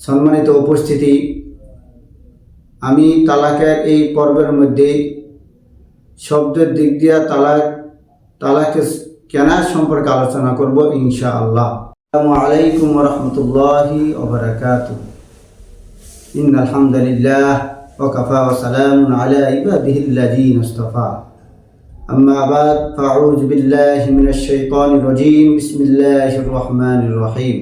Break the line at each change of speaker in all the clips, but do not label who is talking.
সম্মানিত উপস্থিতি আমি তালাকের এই পর্বের মধ্যে শব্দের দিক দিয়ে তালাক তালাকে কেনার সম্পর্কে আলোচনা করব ইনশা আল্লাহ আসসালামু আলাইকুম রহমতুল্লাহি ওবরাকাত ইন আলহামদুলিল্লাহ ওকাফা ওসালাম আলা ইবাদিহিল্লাযীন ইসতাফা أما بعد فأعوذ بالله من الشيطان الرجيم بسم الله الرحمن الرحيم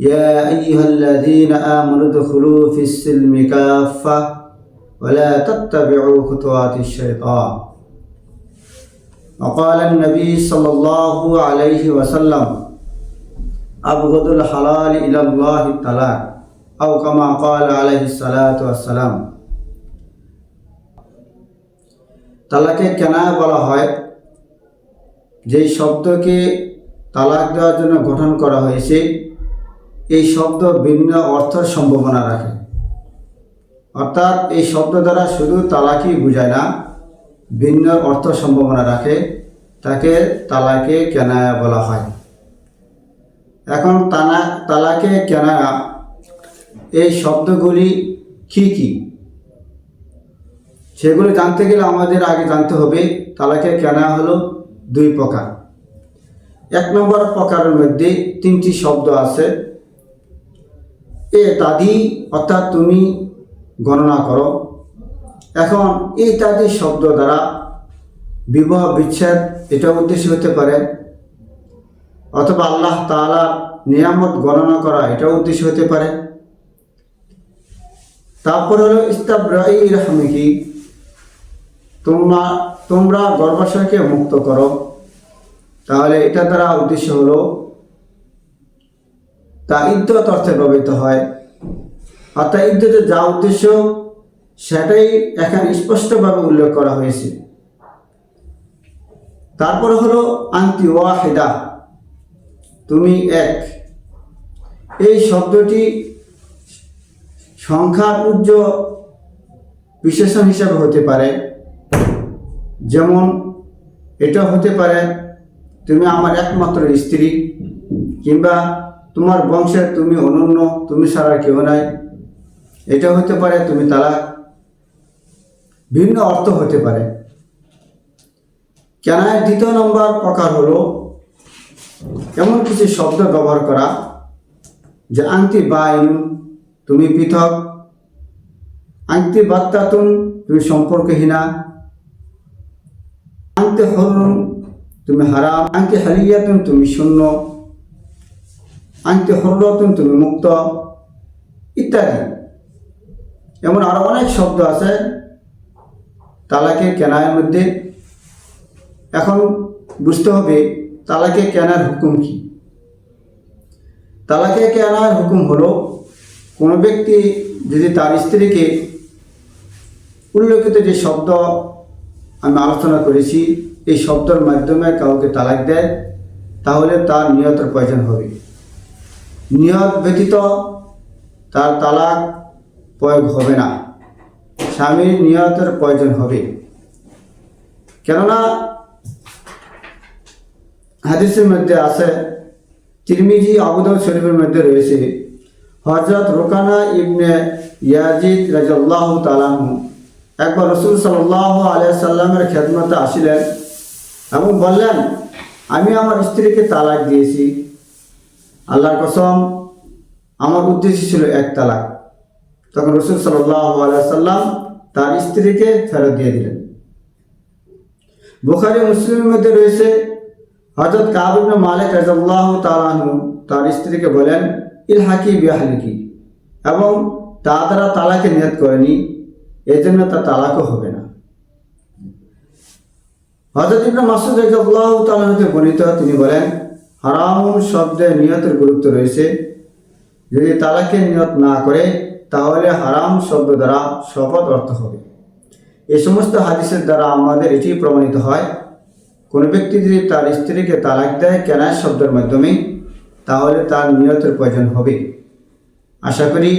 يا أيها الذين آمنوا ادخلوا في السلم كافة ولا تتبعوا خطوات الشيطان وقال النبي صلى الله عليه وسلم أبغض الحلال إلى الله الطلاق أو كما قال عليه الصلاة والسلام তালাকে কেনা বলা হয় যেই শব্দকে তালাক দেওয়ার জন্য গঠন করা হয়েছে এই শব্দ ভিন্ন অর্থের সম্ভাবনা রাখে। অর্থাৎ এই শব্দ দ্বারা শুধু তালাকই বোঝায় না, ভিন্ন অর্থ সম্ভাবনা রাখে, তাকে তালাকে কেনায়া বলা হয়। এখন তানা, তালাকে কেনায়া, এই শব্দগুলি কি কি? সেগুলো জানতে গেলে আমাদের আগে জানতে হবে, তালাকে কেনা হলো দুই প্রকার। এক নম্বর প্রকারের মধ্যে তিনটি শব্দ আছে এ তাদি অর্থাৎ তুমি গণনা করো। এখন এই তাদি শব্দ দ্বারা বিবাহ বিচ্ছেদ এটা উদ্দেশ্য হতে পারে। অথবা আল্লাহ তালা নিয়ামত গণনা করা এটা উদ্দেশ্য হতে পারে। তারপর হলো রহমিকি তোমরা তোমরা গর্ভাশয়কে মুক্ত করো। তাহলে এটা দ্বারা উদ্দেশ্য হলো তা ইদ্যত অর্থে ব্যবহৃত হয়। অর্থাৎ ইদ্যতের যা উদ্দেশ্য, সেটাই এখানে স্পষ্টভাবে উল্লেখ করা হয়েছে। তারপর হলো আন্তি ওয়াহেদা। তুমি এক। এই শব্দটি সংখ্যার উজ্জ বিশেষণ হিসাবে হতে পারে। যেমন, এটা হতে পারে, তুমি আমার একমাত্র স্ত্রী, কিংবা তোমার বংশের তুমি অনন্য, তুমি ছাড়া কেউ নাই। এটা হতে পারে তুমি তালাক। ভিন্ন অর্থ হতে পারে। কেনায় দ্বিতীয় নম্বর প্রকার হলো এমন কিছু শব্দ ব্যবহার করা যে আংটি বাইন তুমি পৃথক। আংটি বাত্তাতুন তুমি সম্পর্কহীনা। আংতে হরুন, তুমি হারাম। আংতে হারিয়াতুন তুমি শূন্য। আংতে হররতুন তুমি মুক্ত ইত্যাদি। এমন আরও অনেক শব্দ আছে, তালাকে কেনার মধ্যে। এখন বুঝতে হবে, তালাকে কেনার হুকুম কি? তালাকে কেনার হুকুম হলো, কোনো ব্যক্তি যদি তার স্ত্রীকে উল্লেখিত যে শব্দ আমি আলোচনা করেছি, এই শব্দের মাধ্যমে কাউকে তালাক দেয়, তাহলে তার নিয়তের প্রয়োজন হবে। নিয়ত ব্যতীত তার তালাক প্রয়োগ হবে না। স্বামীর নিয়তের প্রয়োজন হবে। কেননা হাদিসের মধ্যে আছে, তিরমিজি আবুদাউ শরীফের মধ্যে রয়েছে হজরত রোকানা ইবনে ইয়াজিদ রাজাল্লাহ তালাহু একবার রসুল সাল্লাহ আলিয়া সাল্লামের খেদমতে আসিলেন এবং বললেন, আমি আমার স্ত্রীকে তালাক দিয়েছি। আল্লাহর কসম, আমার উদ্দেশ্য ছিল এক তালাক। তখন রসুল সাল্লাম তার স্ত্রীকে ফেরত দিয়ে দিলেন। বুখারি মুসলিমের মধ্যে রয়েছে হজরত কাবিন মালিক রাজাল্লাহ তালাহু তার স্ত্রীকে বলেন, ইল হাকি বিহালিকি এবং তা দ্বারা তালাকে নিয়ত করেনি এই জন্য তার তালাকও হবে না। হজরত ইবনে মাসুদ রাজাল্লাহ তালাহতে বর্ণিত তিনি বলেন হারাম শব্দে নিয়তের গুরুত্ব রয়েছে। যদি তালাকে নিয়ত না করে, তাহলে হারাম শব্দ দ্বারা শপথ অর্থ হবে। এ সমস্ত হাদিসের দ্বারা আমাদের এটি প্রমাণিত হয়। কোনো ব্যক্তি যদি তার স্ত্রীকে তালাক দেয় কেনায় শব্দের মাধ্যমে, তাহলে তার নিয়তের প্রয়োজন হবে। আশা করি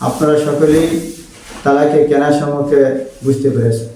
আপনারা সকলেই তালাকে কেনার সম্পর্কে বুঝতে পেরেছেন।